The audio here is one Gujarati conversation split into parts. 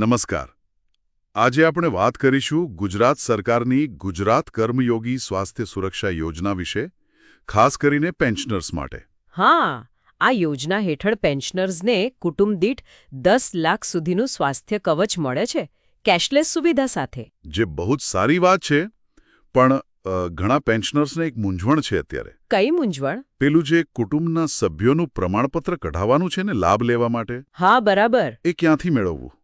નમસ્કાર. આજે આપણે વાત કરીશું ગુજરાત સરકારની ગુજરાત કર્મયોગી સ્વાસ્થ્ય સુરક્ષા યોજના વિશે ખાસ કરીને પેન્શનર્સ માટે. હા આ યોજના હેઠળ પેન્શનર્સને કુટુંબ દીઠ દસ લાખ સુધીનું સ્વાસ્થ્ય કવચ મળે છે કેશલેસ સુવિધા સાથે. જે બહુ જ સારી વાત છે પણ ઘણા પેન્શનર્સને એક મૂંઝવણ છે અત્યારે. કઈ મૂંઝવણ? પેલું જે કુટુંબના સભ્યોનું પ્રમાણપત્ર કઢાવવાનું છે ને લાભ લેવા માટે? હા બરાબર. એ ક્યાંથી મેળવવું?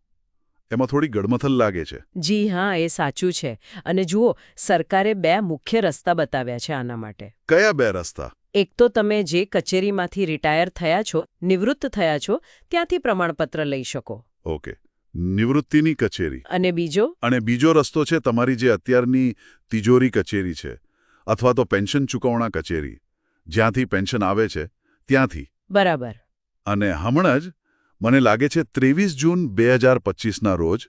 એમાં થોડી ગડમથલ લાગે છે. જી હા એ સાચું છે. અને જુઓ સરકારે બે મુખ્ય રસ્તા બતાવ્યા છે આના માટે. કયા બે રસ્તા? એક તો તમે જે કચેરીમાંથી રિટાયર થયા છો નિવૃત્ત થયા છો ત્યાંથી પ્રમાણપત્ર લઈ શકો. ઓકે. નિવૃત્તિની કચેરી. અને બીજો? અને બીજો રસ્તો છે તમારી જે અત્યારની તિજોરી કચેરી છે અથવા તો પેન્શન ચૂકવણા કચેરી. જ્યાંથી પેન્શન આવે છે ત્યાંથી. બરાબર. અને હમણાં જ મને લાગે છે ત્રેવીસ જૂન બે હજાર પચીસના રોજ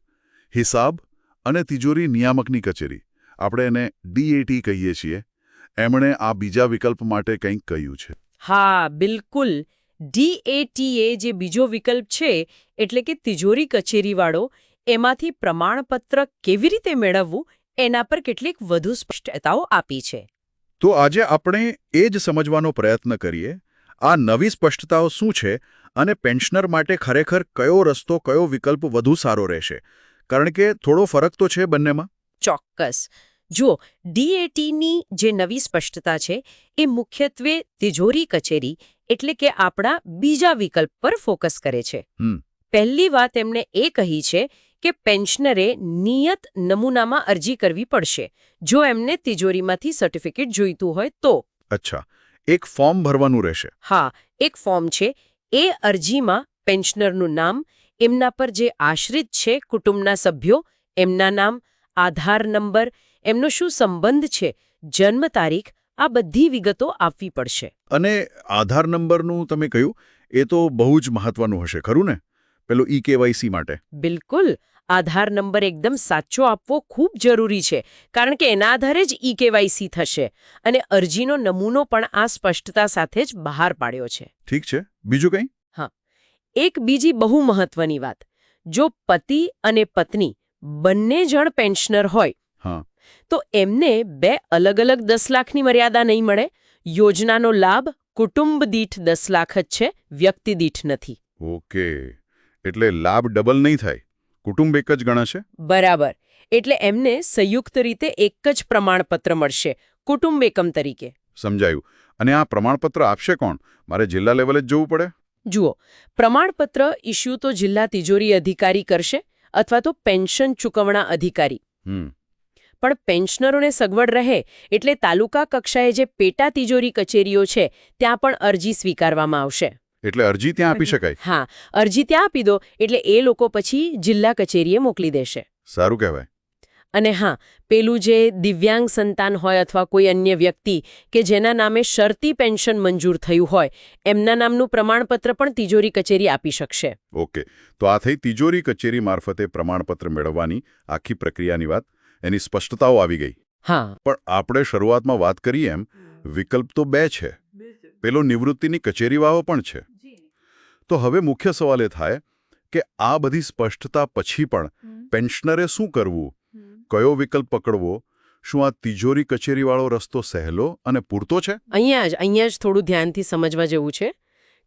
હિસાબ અને તિજોરી નિયામકની કચેરી. આપણે એને ડીએટી કહીએ છીએ. એમણે આ બીજા વિકલ્પ માટે કંઈક કહ્યું છે. હા બિલકુલ. ડીએટીએ જે બીજો વિકલ્પ છે એટલે કે તિજોરી કચેરીવાળો એમાંથી પ્રમાણપત્ર કેવી રીતે મેળવવું એના પર કેટલીક વધુ સ્પષ્ટતાઓ આપી છે. તો આજે આપણે એ જ સમજવાનો પ્રયત્ન કરીએ આ નવી સ્પષ્ટતાઓ શું છે અને પેન્શનર માટે ખરેખર કયો રસ્તો કયો વિકલ્પ વધુ સારો રહેશે? કારણ કે થોડો ફરક તો છે બંનેમાં. ચોક્કસ. જુઓ ડીએટીની જે નવી સ્પષ્ટતા છે એ મુખ્યત્વે તિજોરી કચેરી એટલે કે આપણા બીજા વિકલ્પ પર ફોકસ કરે છે. હમ. પહેલી વાત એમણે એ કહી છે કે પેન્શનરે નિયત નમૂનામાં અરજી કરવી પડશે. જો એમને તિજોરીમાંથી સર્ટિફિકેટ જોઈતું હોય તો. અચ્છા. એક ફોર્મ ભરવાનું રહેશે. હા એક ફોર્મ છે. એ અરજીમાં પેન્શનરનું નામ એમના પર જે આશ્રિત છે કુટુંબના સભ્યો એમના નામ આધાર નંબર એમનો શું સંબંધ છે જન્મ તારીખ આ બધી વિગતો આપવી પડશે. અને આધાર નંબરનું તમે કહ્યું એ તો બહુ જ મહત્વનું હશે ખરું ને? પેલું ઈ કેવાયસી માટે. બિલકુલ. આધાર નંબર એકદમ સાચો આપવો ખૂબ જરૂરી છે કારણ કે એના આધારે જ ઈ કેવાયસી થશે અને અરજીનો નમૂનો પણ આ સ્પષ્ટતા સાથે જ બહાર પાડ્યો છે. ઠીક છે. બીજું કંઈ? હા. એક બીજી બહુ મહત્વની વાત. જો પતિ અને પત્ની બંને જણ પેન્શનર હોય હા. તો એમને બે અલગ અલગ દસ લાખની મર્યાદા નહીં મળે. યોજનાનો લાભ કુટુંબ દીઠ દસ લાખ જ છે વ્યક્તિ દીઠ નથી. ઓકે. એટલે લાભ ડબલ નહીં થાય. કુટુંબ એક જ ગણાશે? બરાબર. એટલે એમને સંયુક્ત રીતે એક જ પ્રમાણપત્ર મળશે કુટુંબ એકમ તરીકે. સમજાયું. અને આ પ્રમાણપત્ર આપશે કોણ? મારે જિલ્લા લેવલે જ જવું પડે? જુઓ પ્રમાણપત્ર ઇસ્યુ તો જિલ્લા તિજોરી અધિકારી કરશે અથવા તો પેન્શન ચૂકવણા અધિકારી. પણ પેન્શનરોને સગવડ રહે એટલે તાલુકા કક્ષાએ જે પેટા તિજોરી કચેરીઓ છે ત્યાં પણ અરજી સ્વીકારવામાં આવશે. એટલે અરજી ત્યાં આપી શકાય. હા અરજી ત્યાં આપી દો એટલે એ લોકો પછી જિલ્લા કચેરીએ મોકલી દેશે. સારું કહેવાય. અને હા પેલું જે દિવ્યાંગ સંતાન હોય અથવા કોઈ અન્ય વ્યક્તિ કે જેના નામે શરતી પેન્શન મંજૂર થયું હોય એમના નામનું પ્રમાણપત્ર પણ તિજોરી કચેરી આપી શકશે. ઓકે. તો આ થઈ તિજોરી કચેરી મારફતે પ્રમાણપત્ર મેળવવાની આખી પ્રક્રિયાની વાત. એની સ્પષ્ટતાઓ આવી ગઈ. હા. પણ આપણે શરૂઆતમાં વાત કરીએ એમ વિકલ્પ તો બે છે. પેલો નિવૃત્તિની કચેરીવાળો પણ છે. તો હવે મુખ્ય સવાલ એ થાય કે આ બધી સ્પષ્ટતા પછી પણ પેન્શનરે શું કરવું? કયો વિકલ્પ પકડવો? શું આ તિજોરી કચેરીવાળો રસ્તો સહેલો અને પૂરતો છે? અહીંયા જ અહીંયા જ થોડું ધ્યાનથી સમજવા જેવું છે.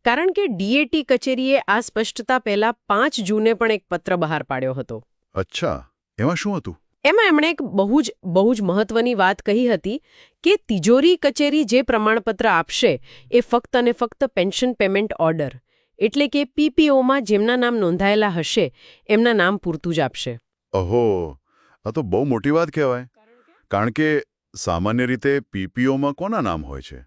કારણ કે ડીએટી કચેરીએ આ સ્પષ્ટતા પહેલા પાંચ જૂને પણ એક પત્ર બહાર પાડ્યો હતો. અચ્છા. એમાં શું હતું? એમાં એમણે એક બહુ જ બહુ જ મહત્વની વાત કહી હતી કે તિજોરી કચેરી જે પ્રમાણપત્ર આપશે એ ફક્ત અને ફક્ત પેન્શન પેમેન્ટ ઓર્ડર. એટલે કે પીપીઓમાં જેમના નામ નોંધાયેલા હશે એમના નામ પૂરતું જ આપશે. ઓહો આ તો બહુ મોટી વાત કહેવાય. કારણ કે સામાન્ય રીતે પીપીઓમાં કોના નામ હોય છે?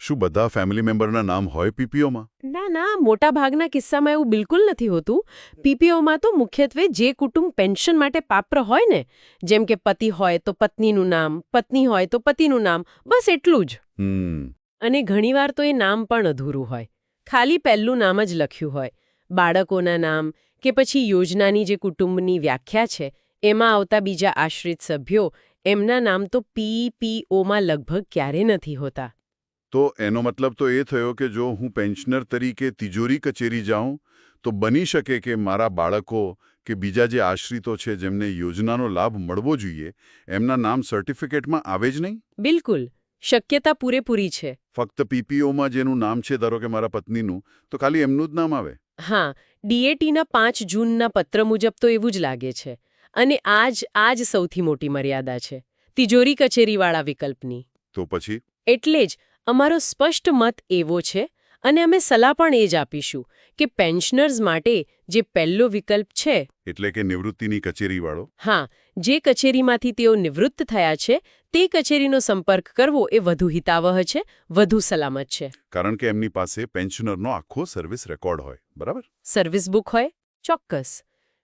શું બધા ફેમિલી મેમ્બરના નામ હોય પીપીઓમાં ના ના મોટા ભાગના કિસ્સામાં એવું બિલકુલ નથી હોતું. પીપીઓમાં તો મુખ્યત્વે જે કુટુંબ પેન્શન માટે પાત્ર હોય ને જેમ કે પતિ હોય તો પત્નીનું નામ પત્ની હોય તો પતિનું નામ બસ એટલું જ. અને ઘણીવાર તો એ નામ પણ અધૂરું હોય. ખાલી પહેલું નામ જ લખ્યું હોય. બાળકોના નામ કે પછી યોજનાની જે કુટુંબની વ્યાખ્યા છે એમાં આવતા બીજા આશ્રિત સભ્યો એમના નામ તો પીપીઓમાં લગભગ ક્યારે નથી હોતા. તો એનો મતલબ તો એ થયો કે જો હું પેન્શનર તરીકે તિજોરી કચેરી જાઉં તો બની શકે કે મારા બાળકો કે બીજા જે આશ્રિતો છે જેમને યોજનાનો લાભ મળવો જોઈએ એમના નામ સર્ટિફિકેટમાં આવે જ નહીં? બિલકુલ. શક્યતા પૂરેપૂરી છે. ફક્ત પીપીઓમાં જેનું નામ છે ધારો કે મારા પત્નીનું તો ખાલી એમનું જ નામ આવે? હા ડીએટીના પાંચ જૂનના પત્ર મુજબ તો એવું જ લાગે છે. અને આજ આજ સૌથી મોટી મર્યાદા છે તિજોરી કચેરીવાળા વિકલ્પની. તો પછી? એટલે જ અમારો સ્પષ્ટ મત એવો છે અને અમે સલાહ પણ એ જ આપીશું કે પેન્શનર્સ માટે જે પહેલો વિકલ્પ છે એટલે કે નિવૃત્તિની કચેરીવાળો? હા જે કચેરીમાંથી તેઓ નિવૃત્ત થયા છે તે કચેરીનો સંપર્ક કરવો એ વધુ હિતાવહ છે વધુ સલામત છે. કારણ કે એમની પાસે પેન્શનરનો આખો સર્વિસ રેકોર્ડ હોય બરાબર? સર્વિસ બુક હોય? ચોક્કસ.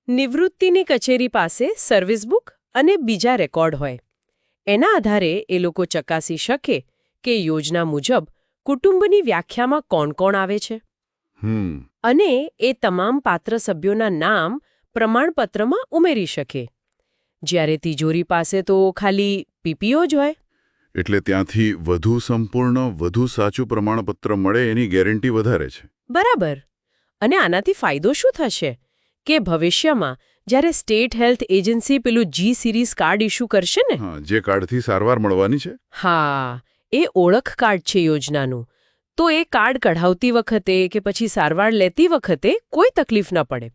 નિવૃત્તિની કચેરી પાસે સર્વિસ બુક અને બીજા રેકોર્ડ હોય. એના આધારે એ લોકો ચકાસી શકે કે યોજના મુજબ કુટુંબની વ્યાખ્યામાં કોણ કોણ આવે છે. હમ. અને એ તમામ પાત્ર સભ્યોના નામ પ્રમાણપત્રમાં ઉમેરી શકે. જ્યારે તિજોરી પાસે તો ખાલી પીપીઓ જ હોય? એટલે ત્યાંથી વધુ સંપૂર્ણ વધુ સાચું પ્રમાણપત્ર મળે એની ગેરંટી વધારે છે. બરાબર. અને આનાથી ફાયદો શું થશે? કે ભવિષ્યમાં જ્યારે સ્ટેટ હેલ્થ એજન્સી પેલું જી સિરીઝ કાર્ડ ઇસ્યુ કરશે ને? હા જે કાર્ડથી સારવાર મળવાની છે. હા એ ઓળખ કાર્ડ છે યોજનાનું. તો એ કાર્ડ કઢાવતી વખતે કે પછી સારવાર લેતી વખતે કોઈ તકલીફ ન પડે.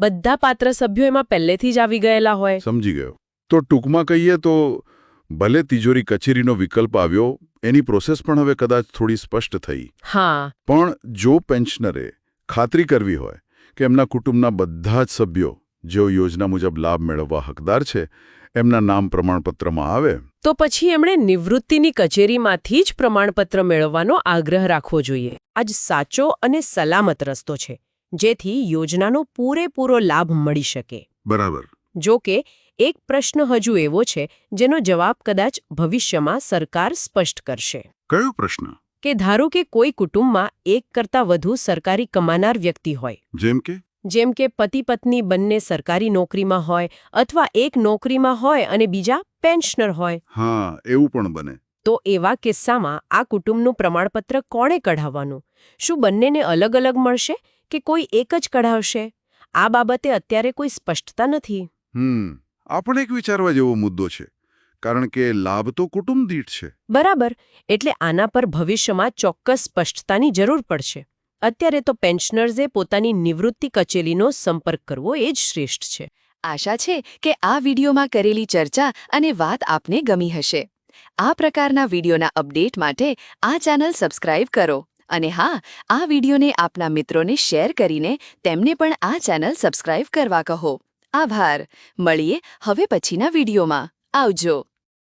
બધા પાત્ર સભ્યો એમાં પહેલેથી જ આવી ગયેલા હોય. સમજી ગયો. તો ટૂંકમાં કહીએ તો ભલે તિજોરી કચેરીનો વિકલ્પ આવ્યો એની પ્રોસેસ પણ હવે કદાચ થોડી સ્પષ્ટ થઈ. હા. પણ જો પેન્શનરે ખાતરી કરવી હોય કે એમના કુટુંબના બધા જ સભ્યો જેઓ યોજના મુજબ લાભ મેળવવા હકદાર છે એમના નામ પ્રમાણપત્રમાં આવે. તો પછી એમણે નિવૃત્તિની કચેરીમાંથી જ પ્રમાણપત્ર મેળવવાનો આગ્રહ રાખવો જોઈએ. આજ સાચો અને સલામત રસ્તો છે. જેથી યોજનાનો પૂરેપૂરો લાભ મળી શકે. બરાબર. જો કે એક પ્રશ્ન હજુ એવો છે જેનો જવાબ કદાચ ભવિષ્યમાં સરકાર સ્પષ્ટ કરશે. કયો પ્રશ્ન? કે ધારો કે કોઈ કુટુંબમાં એક કરતાં વધુ સરકારી કમાનાર વ્યક્તિ હોય. જેમ કે? જેમ કે પતિ પત્ની બંને સરકારી નોકરીમાં હોય અથવા એક નોકરીમાં હોય અને બીજા પેન્શનર હોય. હા એવું પણ બને. તો એવા કિસ્સામાં આ કુટુંબનું પ્રમાણપત્ર કોણે કઢાવવાનું? શું બંનેને અલગ અલગ મળશે? કે કોઈ એક જ કઢાવશે આ બાબતે અત્યારે કોઈ સ્પષ્ટતા નથી. હમ આ પણ એક વિચારવા જેવો મુદ્દો છે. કારણ કે લાભ તો કુટુંબ દીઠ છે. બરાબર એટલે આના પર ભવિષ્યમાં ચોક્કસ સ્પષ્ટતાની જરૂર પડશે. અત્યારે તો પેન્શનર્સે પોતાની નિવૃત્તિ કચેરીનો સંપર્ક કરવો એ જ શ્રેષ્ઠ છે. આશા છે કે આ વિડીયોમાં કરેલી ચર્ચા અને વાત આપને ગમી હશે. આ પ્રકારના વિડીયોના અપડેટ માટે આ ચેનલ સબસ્ક્રાઇબ કરો. અને હા, આ વિડીયોને આપના મિત્રોને શેર કરીને તેમને પણ આ ચેનલ સબસ્ક્રાઇબ કરવા કહો. આભાર. મળીએ હવે પછીના વિડીયોમાં. આવજો.